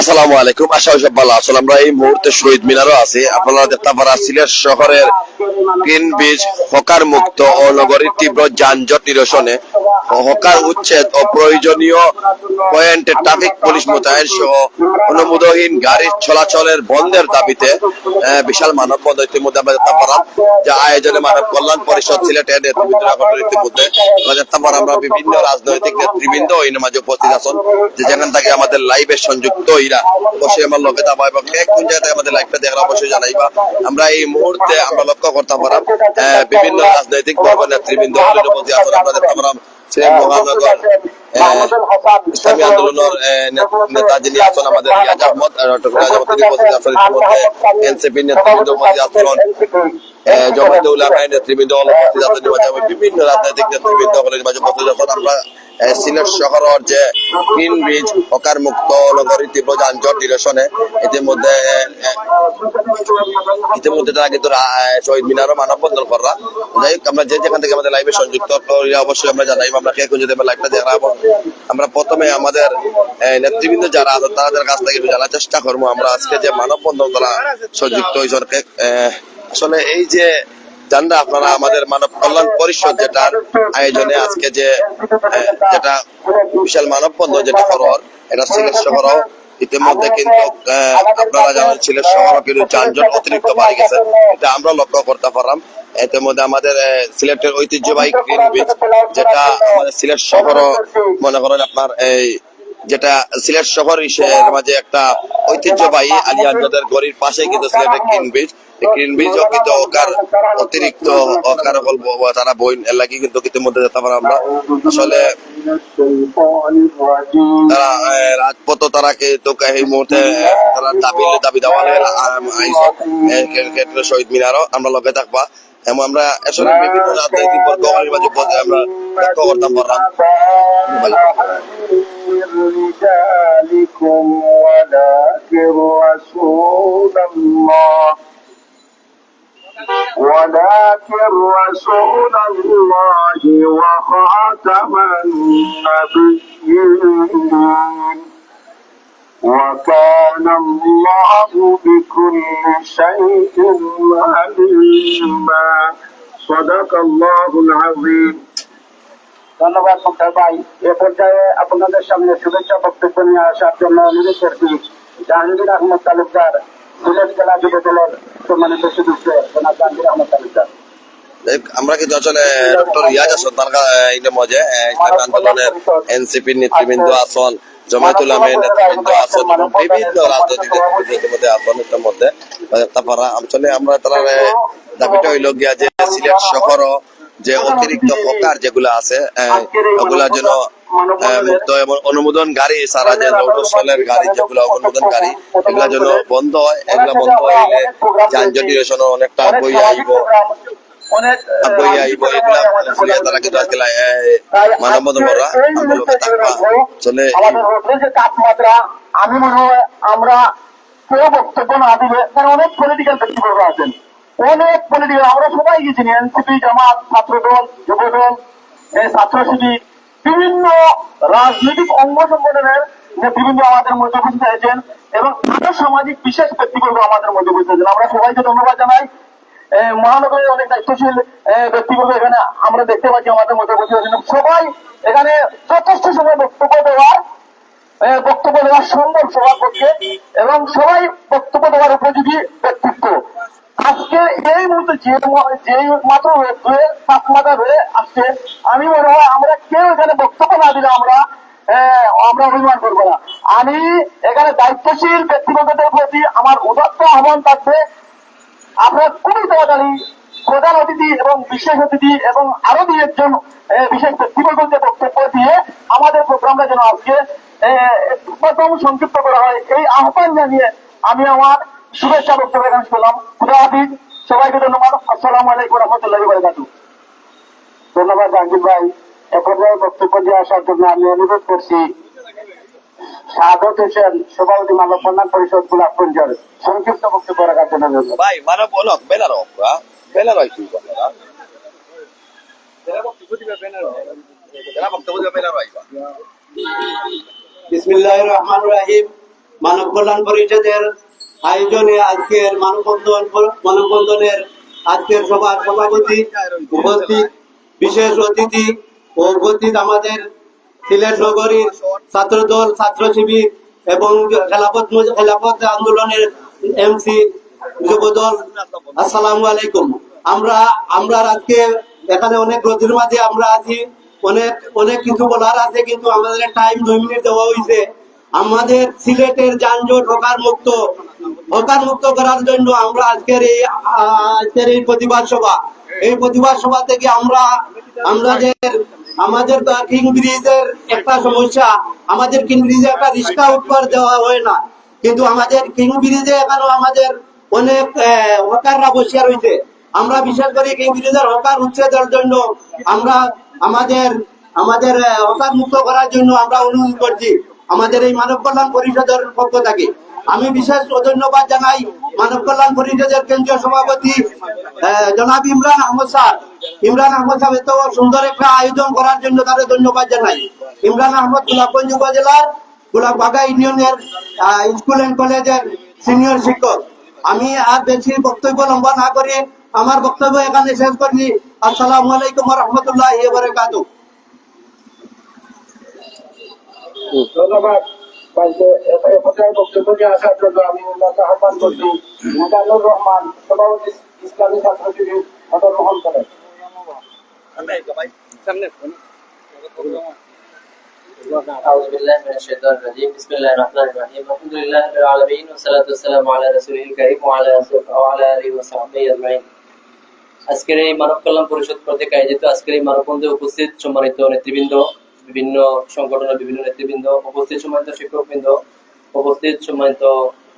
আসসালামু আলাইকুম, আশা সব ভালো আছেন। আমরা এই মুহূর্তে শহীদ মিনারও আছি। আপনারা দেখতে পারা সিলেট শহরের গ্রিন বিচ হকার মুক্ত ও নগরীর তীব্র যানজট নিরসনে হকার উচ্ছেদ ও প্রয়োজনীয় পয়েন্টে ট্রাফিক পুলিশ মোতায়েন সহ অনুমোদনহীন গাড়ির চলাচলের বন্ধের দাবিতে বিশাল মানববন্ধন ইতিমধ্যে আমরা দেখতে যে আয়োজনে মানব কল্যাণ পরিষদ সিলেটের নেতৃবৃন্দরা ঘটনার ইতিমধ্যে আমরা আমরা বিভিন্ন রাজনৈতিক নেতৃবৃন্দ এই মাঝে উপস্থিত আছেন, যে যেখান থেকে আমাদের লাইভে সংযুক্ত হইরা অবশ্যই আমার লগে যাবা এবং কোন জায়গা থেকে আমাদের লাইভটা দেখার অবশ্যই জানাইবা। আমরা এই মুহূর্তে আমরা লক্ষ্য করতে পারাম বিভিন্ন রাজনৈতিক দল নেতৃবৃন্দ উপস্থিত আছেন, আমরা দেখতে পারাম সিলেট মহানগর আহ, ইসলামী আন্দোলনের নেতা যিনি আছেন আমাদের রিয়াজ আহমদ আহ, ডক্টর রিয়াজ আহমদ তিনি ইতিমধ্যে নেতৃবৃন্দ উলামায়ে নেতৃবৃন্দ আছেন মাঝে বিভিন্ন রাজনৈতিক নেতৃবৃন্দ মাঝে উপস্থিত আমরা সিলেট শহরের যে গ্রিন ব্রিজ হকার মুক্ত নগরী তীব্র যানজট নিরসনে ইতিমধ্যে ইতিমধ্যে তারা কিন্তু শহীদ মিনারও মানববন্ধন করা যাই হোক আমরা যে যেখান থেকে আমাদের লাইভে সংযুক্ত অবশ্যই আমরা জানাই আমরা কে কোন যদি লাইভটা দেখাবো। আমরা প্রথমে আমাদের নেতৃবৃন্দ যারা আছেন তাদের কাছ থেকে একটু জানার চেষ্টা করব। আমরা আজকে যে মানববন্ধন তারা সংযুক্ত হয়েছে আসলে এই যে জানরা আপনারা আমাদের মানব কল্যাণ পরিষদ যেটার আয়োজনে আজকে যে যেটা বিশাল মানববন্ধন যেটা শহর এটা সিলেট শহর ইতিমধ্যে কিন্তু আপনারা জানেন, সিলেট শহর কিন্তু যানজট অতিরিক্ত বাড়ি গেছে। এটা আমরা লক্ষ্য করতে পারলাম। এর মধ্যে আমাদের সিলেটের ঐতিহ্যবাহী গ্রিন বিচ যেটা আমাদের সিলেট মনে করেন আপনার এই যেটা সিলেট শহর মাঝে একটা ঐতিহ্যবাহী আলিয়ানদের গড়ির পাশে কিন্তু সিলেটের গ্রিন বিচ গ্রিন কিন্তু ওকার অতিরিক্ত ওকার বলব তারা বই লাগি কিন্তু ইতিমধ্যে যেতে পারো আমরা। আসলে তারা রাজপথ তারা কিন্তু এই মুহূর্তে তারা দাবি দাবি দেওয়া শহীদ মিনারও আমরা লগে থাকবা। এবং আমরা আসলে বিভিন্ন রাজনৈতিক বর্গ মাঝে আমরা লক্ষ্য করতাম পারলাম رجالكم ولكن رسول الله ولكن رسول الله وخاتم النبيين وكان الله بكل شيء عليما صدق الله العظيم ধন্যবাদ মুক্তার ভাই এ পর্যায়ে আপনাদের সামনে শুভেচ্ছা বক্তব্য নিয়ে আসার জন্য অনুরোধ করছি জাহাঙ্গীর আহমদ তালুকদার সিলেট জেলা যুব দলের সম্মানিত সদস্য জনাব জাহাঙ্গীর আহমদ তালুকদার দেখ, আমরা কিন্তু আসলে ডক্টর রিয়াজ আসন তার ইন্ডিয়া মজে ইসলামী আন্দোলনের এনসিপি নেতৃবৃন্দ আসন জমায়েতুল আহমেদ নেতৃবৃন্দ আসন বিভিন্ন রাজনৈতিক নেতৃবৃন্দের মধ্যে আসন মধ্যে তারপর আসলে আমরা তারা দাবিটা হইল গিয়া যে সিলেট শহর যে অতিরিক্ত হকার যেগুলো আছে আহ, ওগুলার জন্য মুক্ত এবং অনুমোদন গাড়ি সারা যে লৌটসলের গাড়ি যেগুলো অনুমোদন গাড়ি এগুলা যেন বন্ধ হয় এগুলা বন্ধ হইলে যানজট নিরসন অনেকটা বই আইব। অনেক বই আইব এগুলা ফুলিয়া তারা কিন্তু আজকে মানববন্ধন করা আমরা লোকে থাকবা চলে। আমাদের রোডের যে তাপমাত্রা আমি মনে হয় আমরা কেউ বক্তব্য না দিলে কারণ অনেক পলিটিক্যাল ব্যক্তিবর্গ আছেন। অনেক পলিটিক্যাল আমরা সবাই গেছি এনসিপি জামাত ছাত্রদল যুবদল এই ছাত্র শিবির বিভিন্ন রাজনৈতিক অঙ্গ সংগঠনের বিভিন্ন আমাদের মধ্যে উপস্থিত হয়েছেন এবং আরও সামাজিক বিশেষ ব্যক্তিবর্গ আমাদের মধ্যে উপস্থিত হয়েছেন আমরা সবাইকে ধন্যবাদ জানাই। মহানগরের অনেক দায়িত্বশীল এ, ব্যক্তিবর্গ এখানে আমরা দেখতে পাচ্ছি আমাদের মধ্যে উপস্থিত হয়েছেন সবাই এখানে যথেষ্ট সময় বক্তব্য দেওয়ার বক্তব্য দেওয়ার সম্ভব সবার পক্ষে এবং সবাই বক্তব্য দেওয়ার উপযোগী ব্যক্তিত্ব। আজকে এই মুহূর্তে যে ম- যে মাত্র তাপমাত্রা হয়ে আসছে আমি মনে হয় আমরা কেউ এখানে বক্তব্য না দিলে আমরা আমরা অভিমান করব না। আমি এখানে দায়িত্বশীল ব্যক্তিগতদের প্রতি আমার উদাত্ত আহ্বান থাকবে আপনার খুবই তাড়াতাড়ি প্রধান অতিথি এবং বিশেষ অতিথি এবং আরও দুই একজন বিশেষ ব্যক্তিবর্গকে বক্তব্য দিয়ে আমাদের প্রোগ্রামটা যেন আজকে এ, প্রথম সংক্ষিপ্ত করা হয়। এই আহ্বান জানিয়ে আমি আমার শুভেচ্ছা বক্তব্য এখানে শুনলাম। খুদা হাফিজ সবাইকে ধন্যবাদ। আসসালামু আলাইকুম রহমতুল্লাহ বারকাতু ধন্যবাদ জাহাঙ্গীর ভাই। এ পর্যায়ে বক্তব্য দিয়ে আসার জন্য আমি অনুরোধ করছি স্বাগত হোসেন সভাপতি মানব কল্যাণ পরিষদ গোলাপ পঞ্চর সংক্ষিপ্ত বক্তব্য রাখার জন্য ভাই মানব বেলার বেলার হয় তুই বেলার মানব কল্যাণ পরিষদের আয়োজনে আজকের মানববন্ধন মানববন্ধনের আজকের সভার সভাপতি উপস্থিত বিশেষ অতিথি ও উপস্থিত আমাদের সিলেট নগরীর ছাত্রদল ছাত্র শিবির এবং মুজ- খেলাফত আন্দোলনের এমসি যুবদল। আসসালামু আলাইকুম। আমরা আমরা আজকে এখানে অনেক রোদের মাঝে আমরা আছি। অনেক অনেক কিছু বলার আছে, কিন্তু আমাদের টাইম দুই মিনিট দেওয়া হয়েছে। আমাদের সিলেটের যানজট হকার মুক্ত হকার মুক্ত করার জন্য আমরা আজকের এই আজকের এই প্রতিবাদ সভা। এই প্রতিবাদ সভা থেকে আমরা আমাদের আমাদের ব্রিজের একটা সমস্যা। আমাদের কিং একটা রিক্সা উৎপাদ দেওয়া হয় না। কিন্তু আমাদের কিং ব্রিজে এখনও আমাদের অনেক হকাররা বসিয়া রয়েছে আমরা বিশেষ করে কিং ব্রিজের হকার উচ্ছেদের জন্য আমরা আমাদের আমাদের হকার মুক্ত করার জন্য আমরা অনুরোধ করছি। আমাদের এই মানব কল্যাণ পরিষদের পক্ষ থেকে। আমি বিশেষ ধন্যবাদ জানাই মানব কল্যাণ পরিষদের কেন্দ্রীয় সভাপতি জনাব ইমরান আহমদ স্যার। ইমরান আহমদ সাহেব এত সুন্দর একটা আয়োজন করার জন্য তাদের ধন্যবাদ জানাই। ইমরান আহমদ গোলাপগঞ্জ উপজেলার, গোলাপবাগা ইউনিয়নের স্কুল এন্ড কলেজের সিনিয়র শিক্ষক। আমি আর বেশি বক্তব্য লম্বা না করে আমার বক্তব্য এখানে শেষ করছি। আসসালামু আলাইকুম রহমতুল্লাহ ধন্যবাদ। বক্তব্য নিয়ে আসার জন্য আমি ওনাকে আহ্বান করছি মুজানুর রহমান সভাপতি ইসলামী ছাত্র শিবির অটল গ্রহণ করেন أعوذ بالله من الشيطان الرجيم بسم الله الرحمن الرحيم الحمد لله رب العالمين والصلاة والسلام على رسوله الكريم وعلى وعلى آله وصحبه أجمعين আজকের এই মানব কল্যাণ পরিষদ কর্তৃক আয়োজিত আজকের এই মানববন্ধে উপস্থিত সম্মানিত নেতৃবৃন্দ বিভিন্ন সংগঠনের বিভিন্ন নেতৃবৃন্দ, উপস্থিত সম্মানিত শিক্ষকবৃন্দ, উপস্থিত সম্মানিত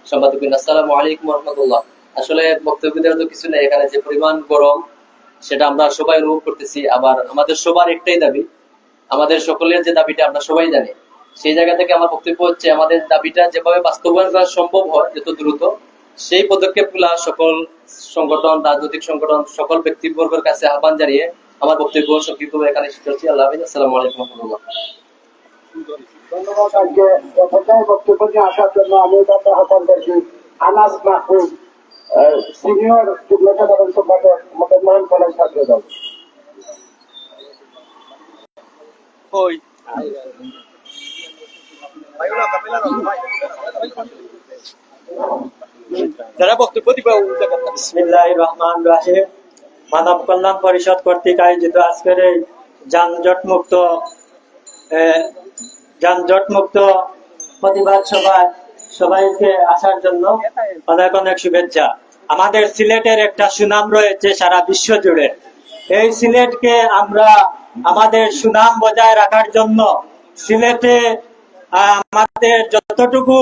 সাংবাদিকবৃন্দ আসসালামু আলাইকুম রহমতুল্লাহ। আসলে বক্তব্য দেওয়ার তো কিছু নেই, এখানে যে পরিমাণ গরম, সেটা আমরা সবাই অনুভব করতেছি। আবার আমাদের সবার একটাই দাবি, আমাদের সকলের যে দাবিটা আমরা সবাই জানি, সেই জায়গা থেকে আমার বক্তব্য হচ্ছে, আমাদের দাবিটা যেভাবে বাস্তবায়ন করা সম্ভব হয়, যত দ্রুত, সেই পদক্ষেপগুলা সকল সংগঠন, রাজনৈতিক সংগঠন, সকল ব্যক্তিবর্গের কাছে আহ্বান জানিয়ে আমার বক্তব্য সংক্ষিপ্তভাবে এখানে শেষ করছি। আল্লাহ হাফিজ। আসসালামু আলাইকুম রহমতুল্লাহ। ধন্যবাদ আজকে বক্তব্য নিয়ে আসার জন্য আমি তাকে আহ্বান করছি আনাস মাহফুজ সিনিয়র যুগ্ম সম্পাদক আমাদের কলেজ ছাত্র দল যারা বক্তব্য দিবে বিসমিল্লাহ রহমান রাহিম। মানব কল্যাণ পরিষদ কর্তৃক আয়োজিত আজকের এই যানজট মুক্ত যানজট মুক্ত প্রতিবাদ সভায় সবাইকে আসার জন্য অনেক অনেক শুভেচ্ছা। আমাদের সিলেটের একটা সুনাম রয়েছে সারা বিশ্ব জুড়ে। এই সিলেটকে আমরা আমাদের সুনাম বজায় রাখার জন্য সিলেটে আমাদের যতটুকু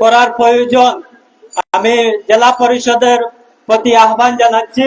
করার প্রয়োজন, আমি জেলা পরিষদের প্রতি আহ্বান জানাচ্ছি।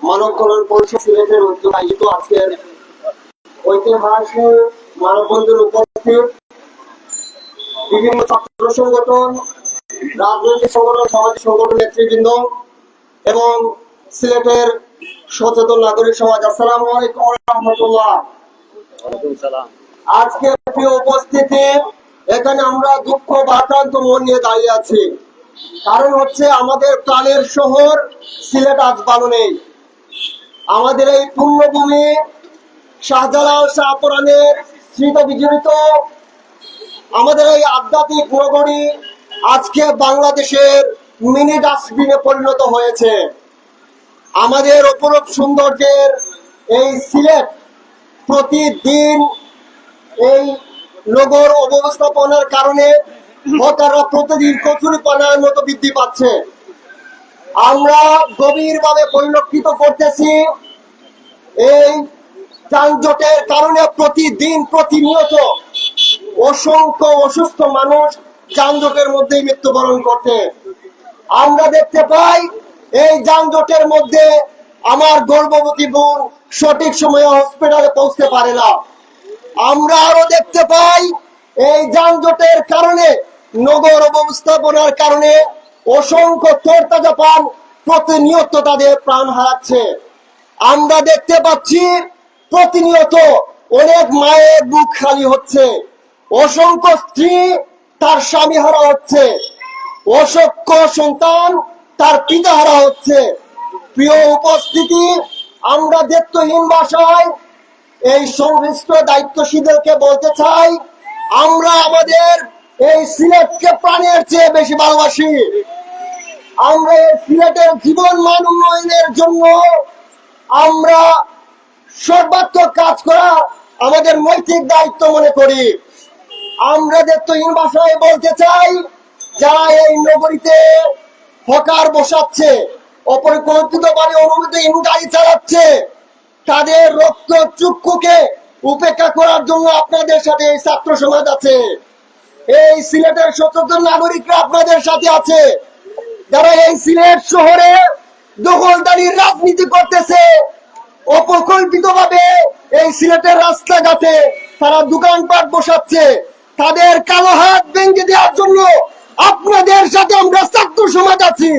মানব কল্যাণ পরিষদ সিলেটের আয়োজিত আজকের ঐতিহাসিক মানববন্ধন উপস্থিত বিভিন্ন ছাত্র সংগঠন রাজনৈতিক সংগঠন সামাজিক সংগঠন নেতৃবৃন্দ এবং সিলেটের সচেতন নাগরিক সমাজ আসসালামু আলাইকুম আজকে প্রিয় উপস্থিতি, এখানে আমরা দুঃখ মন নিয়ে দাঁড়িয়ে আছি। কারণ হচ্ছে আমাদের প্রাণের শহর সিলেট আজ আমাদের এই পুণ্যভূমি শাহজালাল স্মৃত বিজড়িত। আমাদের এই আধ্যাত্মিক নগরী আজকে বাংলাদেশের মিনি ডাস্টবিনে পরিণত হয়েছে। আমাদের অপরূপ সৌন্দর্যের এই সিলেট প্রতিদিন এই নগর অবস্থাপনার কারণে ভোটাররা প্রতিদিন কচুরি পানার মতো বৃদ্ধি পাচ্ছে। আমরা গভীরভাবে পরিলক্ষিত করতেছি। এই যানজটের কারণে প্রতিদিন প্রতিনিয়ত অসংখ্য অসুস্থ মানুষ যানজটের মধ্যেই মৃত্যুবরণ করতে আমরা দেখতে পাই, এই যানজটের মধ্যে আমার গর্ভবতী বোন সঠিক সময়ে হসপিটালে পৌঁছতে পারে না। আমরা আরও দেখতে পাই এই যানজটের কারণে, নগর অবস্থাপনার কারণে অসংখ্য তরতাজা পান প্রতিনিয়ত তাদের প্রাণ হারাচ্ছে। আমরা দেখতে পাচ্ছি প্রতিনিয়ত অনেক মায়ের বুক খালি হচ্ছে। অসংখ্য স্ত্রী তার স্বামী হারা হচ্ছে। অসংখ্য সন্তান তার পিতা হারা হচ্ছে। প্রিয় উপস্থিতি, আমরা দায়িত্বহীন ভাষায় এই সংশ্লিষ্ট দায়িত্বশীলদেরকে বলতে চাই, আমরা আমাদের এই সিলেটকে প্রাণের চেয়ে বেশি ভালোবাসি। আমরা এই সিলেটের জীবন মান উন্নয়নের জন্য আমরা সর্বাত্মক কাজ করা আমাদের নৈতিক দায়িত্ব মনে করি। আমরা দায়িত্বহীন ভাষায় বলতে চাই, যারা এই নগরীতে হকার বসাচ্ছে অপরিকল্পিত ভাবে অনুমতিহীন গাড়ি চালাচ্ছে তাদের রক্ত চুক্ষুকে উপেক্ষা করার জন্য আপনাদের সাথে এই ছাত্র সমাজ আছে। এই সিলেটের সচেতন নাগরিকরা আপনাদের সাথে আছে। যারা এই সিলেট শহরে দখলদারির রাজনীতি করতেছে অপকল্পিত ভাবে এই সিলেটের রাস্তাঘাটে তারা দোকানপাট বসাচ্ছে। তাদের কালো হাত ভেঙে দেওয়ার জন্য আপনাদের সাথে আমরা ছাত্র সমাজ আছি।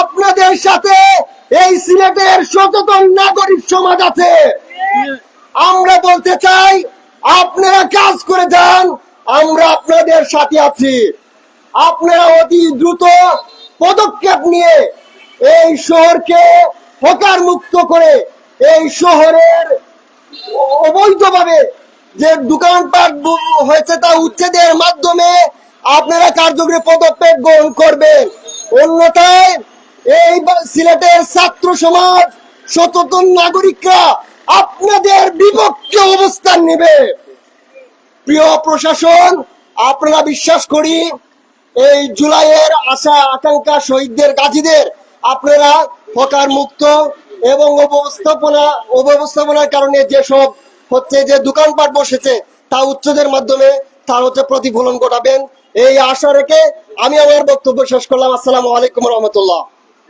আপনাদের সাথে এই সিলেটের সচেতন নাগরিক সমাজ আছে। আমরা বলতে চাই, আপনারা কাজ করে যান, আমরা আপনাদের সাথে আছি। আপনারা অতি দ্রুত পদক্ষেপ নিয়ে এই শহরকে হকার মুক্ত করে এই শহরের অবৈধভাবে যে দোকানপাট হয়েছে তা উচ্ছেদের মাধ্যমে আপনারা কার্যকরী পদক্ষেপ গ্রহণ করবেন। অন্যথায় এই সিলেটের ছাত্র সমাজ, সচেতন নাগরিকরা আপনাদের বিপক্ষে অবস্থান নেবে। প্রিয় প্রশাসন, আপনারা বিশ্বাস করি, এই জুলাইয়ের আশা, আকাঙ্ক্ষা শহীদদের, গাজীদের আপনারা হকার মুক্ত এবং অবস্থাপনা, অব্যবস্থাপনার কারণে যেসব হচ্ছে, যে দোকানপাট বসেছে, তা উচ্চদের মাধ্যমে তার হচ্ছে প্রতিফলন ঘটাবেন। এই আশা রেখে আমি আমার বক্তব্য শেষ করলাম। আসসালামু আলাইকুম রহমতুল্লাহ।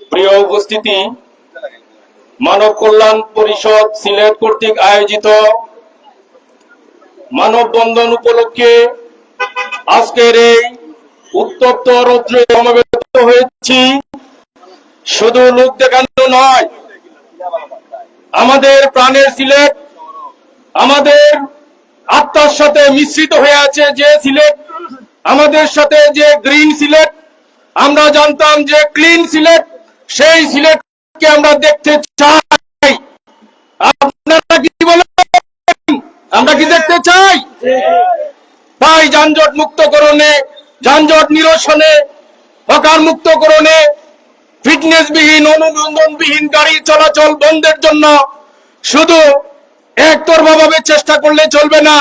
প্রিয় উপস্থিতি, মানব কল্যাণ পরিষদ সিলেট কর্তৃক আয়োজিত মানববন্ধন উপলক্ষে আজকের এই উত্তপ্ত রৌদ্রে সমবেত হয়েছি। শুধু লোক দেখানো নয়, আমাদের প্রাণের সিলেট, আমাদের আত্মার সাথে মিশ্রিত হয়ে আছে যে সিলেট, আমাদের সাথে যে গ্রিন সিলেট, আমরা জানতাম যে ক্লিন সিলেট। সেই সিলেটকে আমরা দেখতে চাই। আপনারা কি বলেন? আমরা কি দেখতে চাই? তাই যানজট মুক্তকরণে, যানজট নিরসনে, হকার মুক্তকরণে, ফিটনেসবিহীন, অনুমোদনবিহীন গাড়ি চলাচল বন্ধের জন্য শুধু একতরফা ভাবে চেষ্টা করলে চলবে না।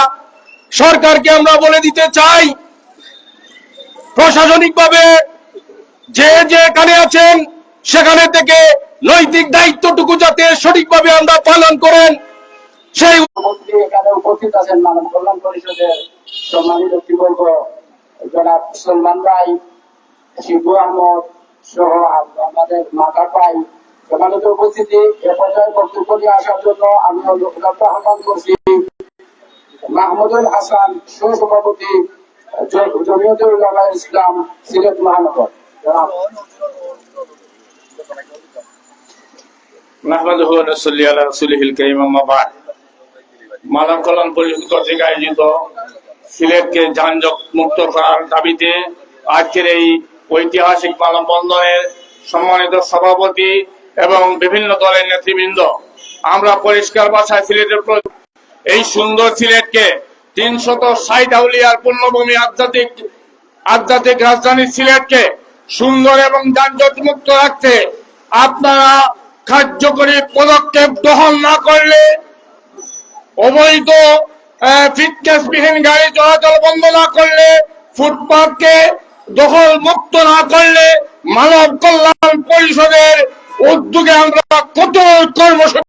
সরকারকে আমরা বলে দিতে চাই, প্রশাসনিকভাবে যে যে যেখানে আছেন সেখানে থেকে নৈতিক দায়িত্বটুকু যাতে সঠিকভাবে আমরা পালন করেন, সেই এখানে উপস্থিত আছেন মানব কল্যাণ পরিষদের সম্মানিত জনাব সলমান রায় শিবু আহমদ সহ আমাদের মাথা পাই। সম্মানিত উপস্থিতি, এ পর্যায়ে বক্তব্য নিয়ে আসার জন্য আমি আহ্বান করছি মাহমুদুল হাসান সহসভাপতি জমিয়তুল ইসলাম সিলেট মহানগর জনাব নাহমাদুহু ওয়া নুসাল্লি আলা রাসূলিহিল কারীম, আম্মা বা'দ। পরিষদ কর্তৃক আয়োজিত সিলেটকে যানজট মুক্ত করার দাবিতে আজকের এই ঐতিহাসিক সম্মানিত সভাপতি এবং বিভিন্ন দলের নেতৃবৃন্দ, আমরা পরিষ্কার ভাষায় সিলেটের এই সুন্দর সিলেটকে তিনশত ষাট আউলিয়ার পূর্ণভূমি আধ্যাত্মিক আধ্যাত্মিক রাজধানী সিলেটকে সুন্দর এবং যানজট মুক্ত রাখতে আপনারা কার্যকরী পদক্ষেপ গ্রহণ না করলে অবৈধ ফিটনেসবিহীন গাড়ি চলাচল বন্ধ না করলে ফুটপাথকে দখল মুক্ত না করলে মানব কল্যাণ পরিষদের উদ্যোগে আমরা কত কর্মসূচি